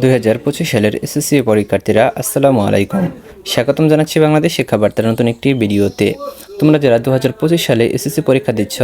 দুই হাজার পঁচিশ সালের এসএসসি পরীক্ষার্থীরা, আসসালামু আলাইকুম। স্বাগতম জানাচ্ছি বাংলাদেশ শিক্ষা বার্তার নতুন একটি ভিডিওতে। তোমরা যারা দু হাজার পঁচিশ সালে এসএসসি পরীক্ষা দিচ্ছ,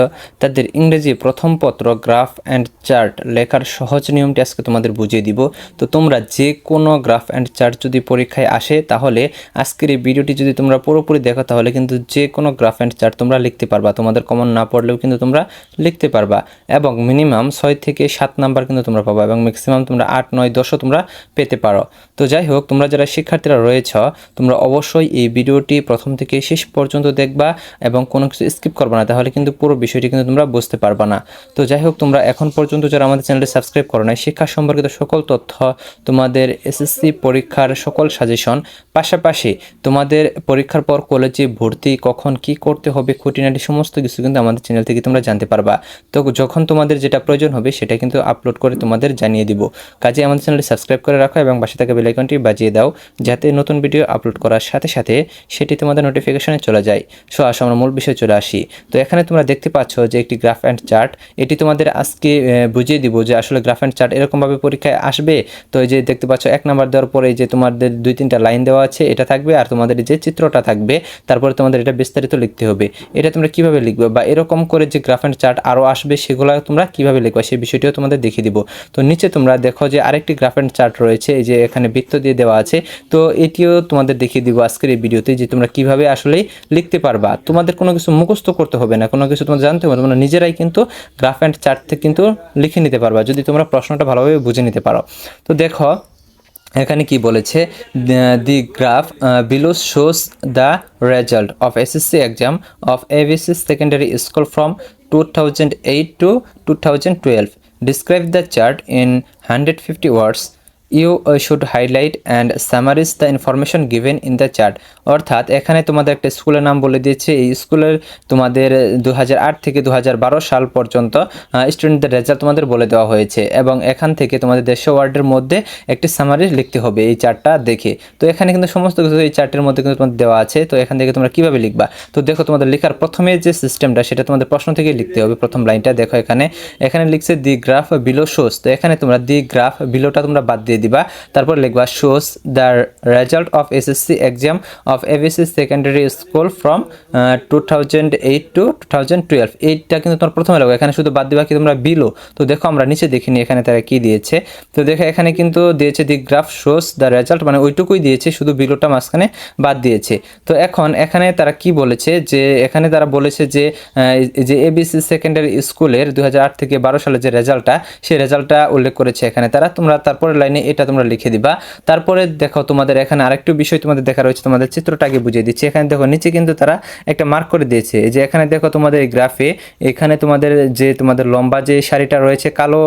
তাদের ইংরেজি প্রথম পত্র, গ্রাফ অ্যান্ড চার্ট লেখার সহজ নিয়মটি আজকে তোমাদের বুঝিয়ে দিব। তো তোমরা যে কোনো গ্রাফ অ্যান্ড চার্ট যদি পরীক্ষায় আসে, তাহলে আজকের এই ভিডিওটি যদি তোমরা পুরোপুরি দেখো, তাহলে কিন্তু যে কোনো গ্রাফ অ্যান্ড চার্ট তোমরা লিখতে পারবা। তোমাদের কমন না পড়লেও কিন্তু তোমরা লিখতে পারবা এবং মিনিমাম ছয় থেকে সাত নাম্বার কিন্তু তোমরা পাবা এবং ম্যাক্সিমাম তোমরা আট, নয়, দশও তোমরা পেতে পারো। তো যাই হোক, তোমরা যারা শিক্ষার্থীরা রয়েছ, তোমরা অবশ্যই এই ভিডিওটি প্রথম থেকে শেষ পর্যন্ত দেখবা এবং কোনো কিছু স্কিপ করবে না, তাহলে কিন্তু পুরো বিষয়টি কিন্তু তোমরা বুঝতে পারবা না। তো যাই হোক, তোমরা এখন পর্যন্ত যারা আমাদের চ্যানেলটি সাবস্ক্রাইব করো নাই, শিক্ষা সম্পর্কিত সকল তথ্য, তোমাদের এসএসসি পরীক্ষার সকল সাজেশন পাশাপাশি তোমাদের পরীক্ষার পর কলেজে ভর্তি কখন কি করতে হবে, খুঁটিনাটি সমস্ত কিছু কিন্তু আমাদের চ্যানেল থেকে তোমরা জানতে পারবা। তো যখন তোমাদের যেটা প্রয়োজন হবে, সেটা কিন্তু আপলোড করে তোমাদের জানিয়ে দিব। কাজে আমাদের চ্যানেলটি সাবস্ক্রাইব করে রাখো এবং পাশে থাকা বেলাইকনটি বাজিয়ে দাও, যাতে নতুন ভিডিও আপলোড করার সাথে সাথে সেটি তোমাদের নোটিফিকেশনে চলে যায়। সো আসো, আমরা মূল বিষয়ে চলে আসি। তো এখানে তোমরা দেখতে পাচ্ছ যে একটি গ্রাফ অ্যান্ড চার্ট, এটি তোমাদের আজকে বুঝিয়ে দিব যে আসলে গ্রাফ অ্যান্ড চার্ট এরকমভাবে পরীক্ষায় আসবে। তো এই যে দেখতে পাচ্ছ, এক নাম্বার দেওয়ার পরে যে তোমাদের দুই তিনটা লাইন দেওয়া আছে, এটা থাকবে আর তোমাদের যে চিত্রটা থাকবে, তারপরে তোমাদের এটা বিস্তারিত লিখতে হবে। এটা তোমরা কীভাবে লিখবে বা এরকম করে যে গ্রাফ অ্যান্ড চার্ট আরও আসবে, সেগুলো তোমরা কীভাবে লিখবে, সেই বিষয়টিও তোমাদের দেখিয়ে দিব। তো নিচে তোমরা দেখো যে আরেকটি গ্রাফ অ্যান্ড চার্ট রয়েছে, এই যে এখানে বৃত্ত দিয়ে দেওয়া আছে। তো এটিও তোমাদের দেখিয়ে দিব আজকের এই ভিডিওতে যে তোমরা কীভাবে আসলেই লিখতে পারবা। তোমাদের কোনো কিছু মুখস্থ করতে হবে না, কোনো কিছু তোমাদের জানতে হবে তোমরা নিজেরাই কিন্তু গ্রাফ অ্যান্ড চার্ট থেকে কিন্তু লিখে নিতে পারবা, যদি তোমরা প্রশ্নটা ভালোভাবে বুঝে নিতে পারো। তো দেখো, এখানে কি বলেছে the graph below shows the result of SSC exam of AVC secondary school from two thousand eight to two thousand twelve. Describe the chart in hundred fifty words you should highlight and summarise the information given in the chart অর্থাৎ, এখানে তোমাদের একটা স্কুলের নাম বলে দিয়েছে। এই স্কুলের তোমাদের দু হাজার আট থেকে দু হাজার বারো সাল পর্যন্ত স্টুডেন্টদের রেজাল্ট তোমাদের বলে দেওয়া হয়েছে এবং এখান থেকে তোমাদের দেড়শো ওয়ার্ডের মধ্যে একটি সামারি লিখতে হবে এই চার্টটা দেখে। তো এখানে কিন্তু সমস্ত কিছু এই চার্টের মধ্যে কিন্তু তোমাদের দেওয়া আছে। তো এখান থেকে তোমরা কীভাবে লিখবা? তো দেখো, তোমাদের লেখার প্রথমে যে সিস্টেমটা সেটা তোমাদের প্রশ্ন থেকে লিখতে হবে। প্রথম লাইনটা দেখো এখানে। এখানে লিখছে, দি গ্রাফ বিলো শোস। তো এখানে তোমরা, দি গ্রাফ বিলোটা তোমরা বাদ দিয়ে দিবা। তারপর লিখবা shows the result of SSC exam of AVC secondary school from two thousand eight to two thousand twelve এইটটা কিন্তু তোমার প্রথমে লাগবে। এখানে শুধু বাদ দিবা কি তোমরা বিলো। তো দেখো, আমরা নিচে দেখিনি এখানে তারা কি দিয়েছে। তো দেখো, এখানে কিন্তু দিয়েছে the graph shows the result মানে ওইটুকুই দিয়েছে, শুধু বিলোটা মাঝখানে বাদ দিয়েছে। তো এখন এখানে তারা কি বলেছে যে, এখানে তারা বলেছে যে যে এবিসি সেকেন্ডারি স্কুলের দু হাজার আট থেকে বারো সালের যে রেজাল্টটা সেই রেজাল্টটা উল্লেখ করেছে এখানে তারা। তোমরা তারপরে লাইনে এটা তোমরা লিখে দিবা। তারপরে দেখো তোমাদের এখানে আরেকটু বিষয় তোমাদের দেখা রয়েছে, তোমাদের চিত্রটাকে বুঝিয়ে দিচ্ছি। এখানে দেখো, নিচে কিন্তু তারা একটা মার্ক করে দিয়েছে। যে এখানে দেখো তোমাদের এই গ্রাফে এখানে তোমাদের যে তোমাদের লম্বা যে শাড়িটা রয়েছে কালো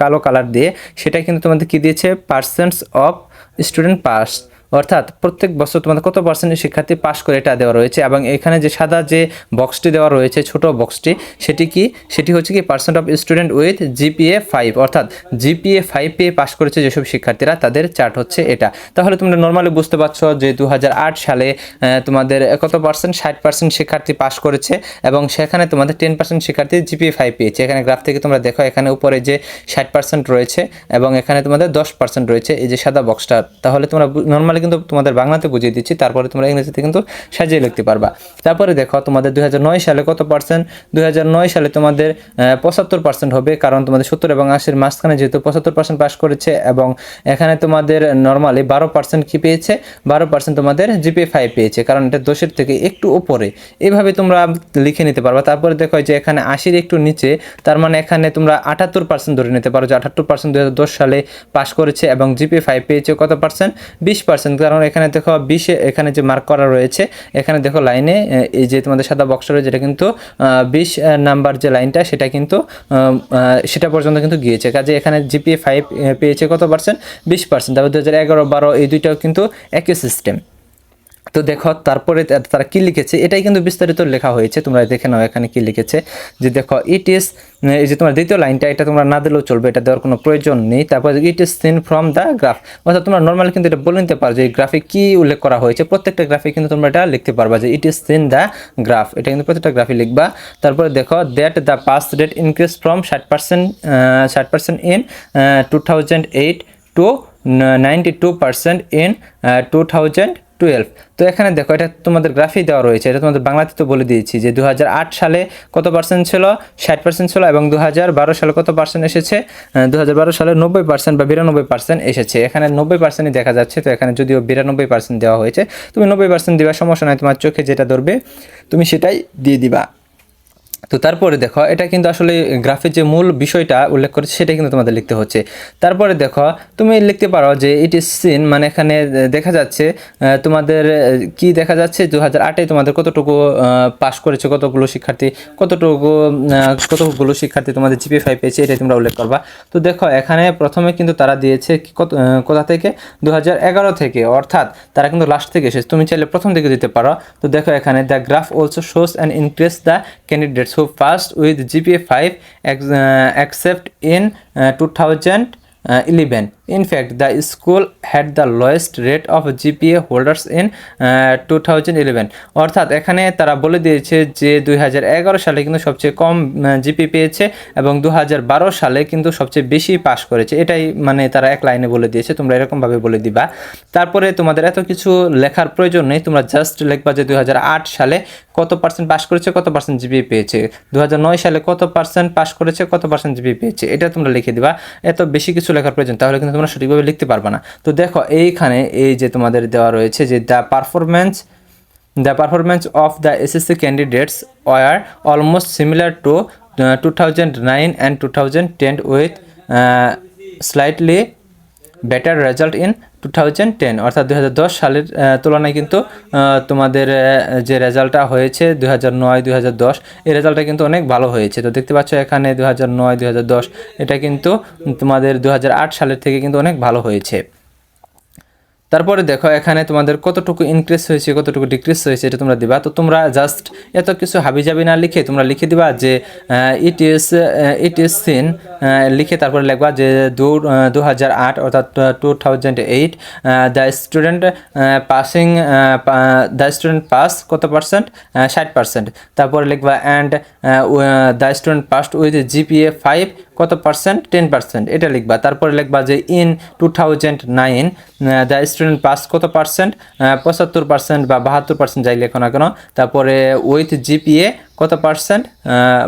কালো কালার দিয়ে সেটা কিন্তু তোমাদের কি দিয়েছে? পার্সেন্টস অফ স্টুডেন্ট পাস অর্থাৎ প্রত্যেক বছর তোমাদের কত পার্সেন্ট শিক্ষার্থী পাস করে এটা দেওয়া রয়েছে? এবং এখানে যে সাদা যে বক্সটি দেওয়া রয়েছে, ছোট বক্সটি সেটি কি? সেটি হচ্ছে কি percent of student with GPA five অর্থাৎ জিপিএ ফাইভ পেয়ে পাস করেছে যেসব শিক্ষার্থীরা, তাদের চার্ট হচ্ছে এটা। তাহলে তোমরা নর্মালি বুঝতে পারছ যে দু হাজার আট সালে তোমাদের কত পার্সেন্ট ষাট পার্সেন্ট শিক্ষার্থী পাস করেছে এবং সেখানে তোমাদের টেন পার্সেন্ট শিক্ষার্থী জিপিএ ফাইভ পেয়েছে। এখানে গ্রাফ থেকে তোমরা দেখো, এখানে উপরে যে ষাট পার্সেন্ট রয়েছে এবং এখানে তোমাদের দশ পার্সেন্ট রয়েছে, এই যে সাদা বক্সটা তাহলে তোমরা নর্মালি কিন্তু তোমাদের বাংলাতে বুঝিয়ে দিচ্ছি, তারপরে তোমরা ইংরেজিতে কিন্তু সাজিয়ে লিখতে পারবা। তারপরে দেখো, তোমাদের দুই হাজার নয় সালে কত পার্সেন্ট দু হাজার নয় সালে তোমাদের পঁচাত্তর পার্সেন্ট হবে, কারণ তোমাদের সত্তর এবং আশির মাঝখানে যেহেতু পঁচাত্তর পার্সেন্ট পাস করেছে, এবং এখানে তোমাদের নর্মালি বারো পার্সেন্ট কি পেয়েছে? বারো পার্সেন্ট তোমাদের জিপি ফাইভ পেয়েছে, কারণ এটা দোষের থেকে একটু উপরে। এভাবে তোমরা লিখে নিতে পারবা। তারপরে দেখো যে এখানে আশির একটু নিচে, তার মানে এখানে তোমরা আটাত্তর পার্সেন্ট ধরে নিতে পারো, যে আটাত্তর পার্সেন্ট দু হাজার দশ সালে পাস করেছে এবং জিপি ফাইভ পেয়েছে কত পার্সেন্ট বিশ পার্সেন্ট কারণ এখানে দেখো বিশে এখানে যে মার্ক করা রয়েছে, এখানে দেখো লাইনে এই যে তোমাদের সাদা বক্স রয়েছে যেটা কিন্তু বিশ নাম্বার যে লাইনটা সেটা কিন্তু সেটা পর্যন্ত কিন্তু গিয়েছে। কাজে এখানে জিপিএ ফাইভ পেয়েছে কত পার্সেন্ট বিশ পার্সেন্ট তারপর দু হাজার এগারো, বারো, এই দুইটাও কিন্তু একই সিস্টেম তো দেখো, তারপরে তারা কি লিখেছে? এটাই কিন্তু বিস্তারিত লেখা হয়েছে। তোমরা দেখে নাও এখানে কি লিখেছে। যে দেখো ইট ইজ এই যে তোমার দ্বিতীয় লাইনটা, এটা তোমরা না দিলেও চলবে, এটা দেওয়ার কোনো প্রয়োজন নেই। তারপর it is seen from the graph অর্থাৎ তোমরা নর্মালি কিন্তু এটা বলে নিতে পারো যে এই গ্রাফে কি উল্লেখ করা হয়েছে। প্রত্যেকটা গ্রাফে কিন্তু তোমরা এটা লিখতে পারবা যে it is seen the graph এটা কিন্তু প্রত্যেকটা গ্রাফে লিখবা। তারপরে দেখো that the pass rate increase from ষাট পার্সেন্ট ষাট percent in two thousand eight to ninety two percent in two thousand twelve তো এখানে দেখো, এটা তোমাদের গ্রাফি দেওয়া রয়েছে। এটা তোমাদের বাংলাতে তো বলে দিয়েছি যে দু হাজার আট সালে কত পার্সেন্ট ছিল? ষাট পার্সেন্ট ছিল এবং দু হাজার বারো সালে কত পার্সেন্ট এসেছে? দু হাজার বারো সালে নব্বই পার্সেন্ট বা বিরানব্বই পার্সেন্ট এসেছে। এখানে নব্বই পার্সেন্টই দেখা যাচ্ছে। তো এখানে যদিও বিরানব্বই পার্সেন্ট দেওয়া হয়েছে, তুমি নব্বই পার্সেন্ট দেওয়ার সমস্যা নয় তোমার চোখে যেটা ধরবে, তুমি সেটাই দিয়ে দিবা। তো তারপরে দেখো, এটা কিন্তু আসলে গ্রাফের যে মূল বিষয়টা উল্লেখ করেছে সেটা কিন্তু তোমাদের লিখতে হচ্ছে। তারপরে দেখো, তুমি লিখতে পারো যে ইট ইজ সিন মানে এখানে দেখা যাচ্ছে তোমাদের কি দেখা যাচ্ছে দু হাজার আটে তোমাদের কতটুকু পাস করেছে, কতগুলো শিক্ষার্থী, কতটুকু কতগুলো শিক্ষার্থী তোমাদের জিপি ফাইভ পেয়েছে, এটাই তোমরা উল্লেখ করবা। তো দেখো, এখানে প্রথমে কিন্তু তারা দিয়েছে কত কোথা থেকে? দু হাজার এগারো থেকে, অর্থাৎ তারা কিন্তু লাস্ট থেকে এসেছে। তুমি চাইলে প্রথম থেকে দিতে পারো। তো দেখো এখানে the graph also shows and increase the candidates so with GPA 5 ex, uh, except in uh, 2011 uh, In fact, the school had the lowest rate of GPA holders in uh, 2011 অর্থাৎ এখানে তারা বলে দিয়েছে যে দুই হাজার এগারো সালে কিন্তু সবচেয়ে কম জিপি পেয়েছে এবং দু হাজার বারো সালে কিন্তু সবচেয়ে বেশি পাস করেছে। এটাই মানে তারা এক লাইনে বলে দিয়েছে তোমরা এরকমভাবে বলে দিবা। তারপরে তোমাদের এত কিছু লেখার প্রয়োজন নেই তোমরা জাস্ট লিখবা যে দুই হাজার আট সালে কত পার্সেন্ট পাস করেছে কত পার্সেন্ট জিপি পেয়েছে। দু হাজার নয় সালে কত পার্সেন্ট পাস করেছে কত পার্সেন্ট জিপি পেয়েছে। এটা তোমরা লিখে দিবা। এত বেশি কিছু লেখার প্রয়োজন তাহলে কিন্তু তোমরা সঠিকভাবে লিখতে পারবে না। তো দেখো, এইখানে এই যে তোমাদের দেওয়া রয়েছে যে the performance the performance of the SSC candidates were almost similar to two thousand nine and two thousand ten with slightly better result in two thousand ten অর্থাৎ দু হাজার দশ সালের তুলনায় কিন্তু তোমাদের যে রেজাল্টটা হয়েছে দু হাজার নয় দু হাজার দশ, এই রেজাল্টটা কিন্তু অনেক ভালো হয়েছে। তো দেখতে পাচ্ছ এখানে দু হাজার নয় দু হাজার দশ, এটা কিন্তু তোমাদের দু হাজার আট সালের থেকে কিন্তু অনেক ভালো হয়েছে। তারপরে দেখো, এখানে তোমাদের কতটুকু ইনক্রিজ হয়েছে, কতটুকু ডিক্রিজ হয়েছে এটা তোমরা দিবা। তো তোমরা জাস্ট এত কিছু হাবিজাবি না লিখে তোমরা লিখে দিবা যে it is it is seen লিখে তারপরে লিখবা যে, দু দু হাজার আট অর্থাৎ two thousand eight the student passing the student pass কত পার্সেন্ট ষাট পার্সেন্ট তারপরে লিখবা and the student passed with GPA five কত পার্সেন্ট? Ten percent. এটা লিখবা। তারপরে লিখবা যে in two thousand nine the student pass কত পার্সেন্ট? পঁচাত্তর পার্সেন্ট বা বাহাত্তর পার্সেন্ট যাই লেখো না কেন। তারপরে উইথ জিপিএ কত পার্সেন্ট?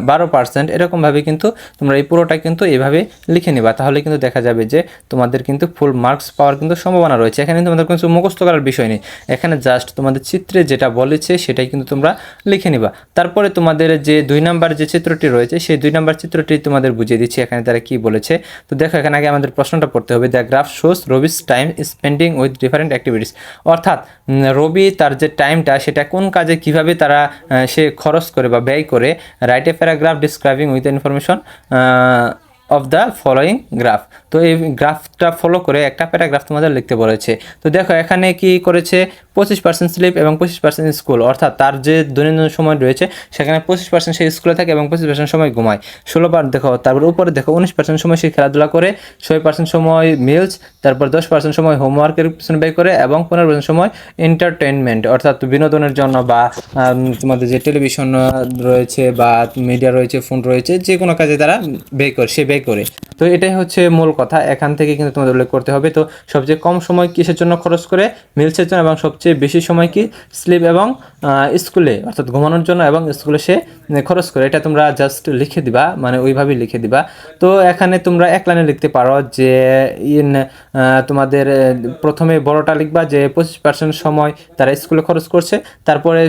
বারো পার্সেন্ট। এরকমভাবে কিন্তু তোমরা এই পুরোটা কিন্তু এইভাবে লিখে নিবা। তাহলে কিন্তু দেখা যাবে যে তোমাদের কিন্তু ফুল মার্কস পাওয়ার কিন্তু সম্ভাবনা রয়েছে। এখানে তোমাদের কিছু মুখস্থ করার বিষয় নেই। এখানে জাস্ট তোমাদের চিত্রে যেটা বলেছে সেটাই কিন্তু তোমরা লিখে নিবা। তারপরে তোমাদের যে দুই নাম্বার যে চিত্রটি রয়েছে, সেই দুই নাম্বার চিত্রটি তোমাদের বুঝিয়ে দিচ্ছি এখানে তারা কি বলেছে। তো দেখো, এখানে আগে আমাদের প্রশ্নটা পড়তে হবে। The graph shows Rabi's time spending with different activities অর্থাৎ রবি তার যে টাইমটা সেটা কোন কাজে কীভাবে তারা সে খরচ করে বা ব্যয় করে write a paragraph describing with information of the following graph তো এই গ্রাফটা ফলো করে একটা প্যারাগ্রাফ তোমাদের লিখতে বলেছে। তো দেখো, এখানে কি করেছে? পঁচিশ পার্সেন্ট স্লিপ এবং পঁচিশ পার্সেন্ট স্কুল অর্থাৎ তার যে দৈনন্দিন সময় রয়েছে, সেখানে পঁচিশ পার্সেন্ট সে স্কুলে থাকে এবং পঁচিশ পার্সেন্ট সময় ঘুমায়। ষোলো বার দেখো, তারপর উপরে দেখো, উনিশ পার্সেন্ট সময় সে খেলাধুলা করে, ছয় পার্সেন্ট সময় মিলস তারপর দশ পার্সেন্ট সময় হোমওয়ার্কের পিছনে ব্যয় করে এবং পনেরো পার্সেন্ট সময় এন্টারটেনমেন্ট অর্থাৎ বিনোদনের জন্য বা তোমাদের যে টেলিভিশন রয়েছে বা মিডিয়া রয়েছে ফোন রয়েছে, যে কোনো কাজে তারা ব্যয় করে, সে ব্যয় করে। তো এটাই হচ্ছে মূল কথা। এখান থেকে কিন্তু তোমাদের উল্লেখ করতে হবে। তো সবচেয়ে কম সময় কিসের জন্য খরচ করে? মিলসের জন্য এবং সবচেয়ে বেশি সময় কি? স্লিপ এবং স্কুলে অর্থাৎ ঘুমানোর জন্য এবং স্কুলে সে খরচ করে। এটা তোমরা জাস্ট লিখে দিবা মানে ওইভাবেই লিখে দিবা। তো এখানে তোমরা এক লাইনে লিখতে পারো যে ইন তোমাদের প্রথমে বড়টা লিখবা যে পঁচিশ পার্সেন্ট সময় তারা স্কুলে খরচ করছে, তারপরে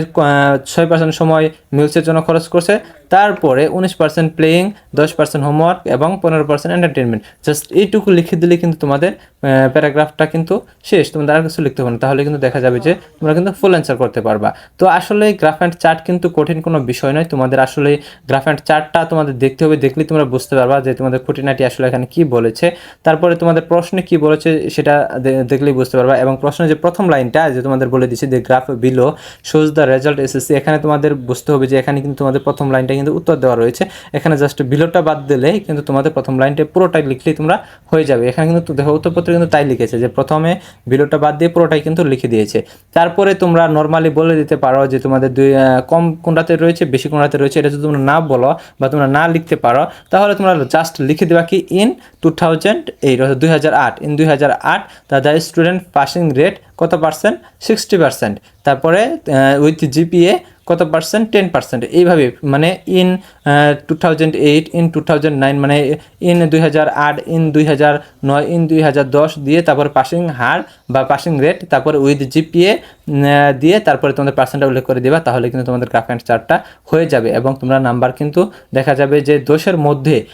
ছয় পার্সেন্ট সময় মিলসের জন্য খরচ করছে, তারপরে উনিশ পার্সেন্ট প্লেয়িং দশ পার্সেন্ট হোমওয়ার্ক এবং পনেরো পার্সেন্ট এন্টারটেনমেন্ট জাস্ট এইটুকু লিখে দিলে কিন্তু তোমাদের প্যারাগ্রাফটা কিন্তু শেষ, তোমাদের আর কিছু লিখতে হবে না। তাহলে কিন্তু দেখা যাবে যে তোমরা কিন্তু ফুল অ্যান্সার করতে পারবা। তো আসলে গ্রাফ অ্যান্ড চার্ট কিন্তু কঠিন কোনো বিষয় নয়। তোমাদের আসলে গ্রাফ অ্যান্ড চার্টটা তোমাদের দেখতে হবে, দেখলে তোমরা বুঝতে পারবা যে তোমাদের খুঁটিনাটি আসলে এখানে কি বলেছে। তারপরে তোমাদের প্রশ্নে কি বলেছে সেটা দেখলেই বুঝতে পারবা। এবং প্রশ্নের যে প্রথম লাইনটা যে তোমাদের বলে দিচ্ছে যে graph below shows the result SSC এখানে তোমাদের বুঝতে হবে যে এখানে কিন্তু তোমাদের প্রথম লাইনটা কিন্তু উত্তর দেওয়া রয়েছে। এখানে জাস্ট বিলোটা বাদ দিলে কিন্তু তোমাদের প্রথম লাইনটা পুরোটাই লিখলেই তোমরা হয়ে যাবে। এখানে কিন্তু দেখো উত্তরপত্রে কিন্তু তাই লিখেছে যে প্রথমে বিলোটা বাদ দিয়ে পুরোটাই কিন্তু লিখে দিয়েছে। তারপরে তোমরা নর্মালি বলে দিতে পারো যে তোমাদের দুই কম কোনটাতে রয়েছে, বেশি কোনটাতে রয়েছে, এটা যদি তোমরা না বলো বা তোমরা না লিখতে পারো, তাহলে তোমরা জাস্ট লিখে দেবা কি ইন টু থাউজেন্ড এইট অর্থাৎ দুই হাজার আট। ইন দুই দুই আট দ্য স্টুডেন্ট পাসিং রেট কত পার্সেন্ট সিক্সটি পার্সেন্ট তারপরে উইথ জিপিএ কত পার্সেন্ট টেন পার্সেন্ট এইভাবে মানে in two thousand eight in two thousand nine মানে ইন দুই হাজার আট ইন দুই হাজার নয় ইন দুই হাজার দশ দিয়ে তারপর পাসিং হার বা পাসিং রেট তারপরে উইথ জিপিএ দিয়ে তারপরে তোমাদের পার্সেন্টটা উল্লেখ করে দেবা, তাহলে কিন্তু তোমাদের গ্রাফ অ্যান্ড চার্টটা হয়ে যাবে এবং তোমরা নাম্বার কিন্তু দেখা যাবে যে দোষের মধ্যে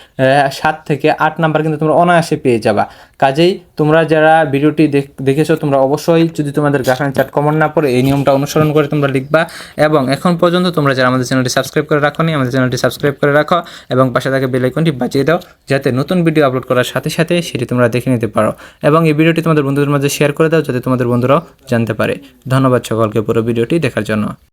সাত থেকে আট নাম্বার কিন্তু তোমরা অনায়াসে পেয়ে যাবা। কাজেই তোমরা যারা ভিডিওটি দেখ- দেখেছ, তোমরা অবশ্যই যদি তোমাদের গ্রাফ অ্যান্ড চার্ট কমন না পড়ে, এই নিয়মটা অনুসরণ করে তোমরা লিখবা এবং এখন পর্যন্ত তোমরা যারা আমাদের চ্যানেলটি সাবস্ক্রাইব করে রাখো আমাদের চ্যানেলটি সাবস্ক্রাইব করে রাখো এবং পাশে থাকে বেল আইকনটি বাজিয়ে দাও যাতে নতুন ভিডিও আপলোড করার সাথে সাথে সেটি তোমরা দেখে নিতে পারো। এবং এই ভিডিওটি তোমাদের বন্ধুদের মাঝে শেয়ার করে দাও যাতে তোমাদের বন্ধুরাও জানতে পারে। ধন্যবাদ সকলকে পুরো ভিডিওটি দেখার জন্য।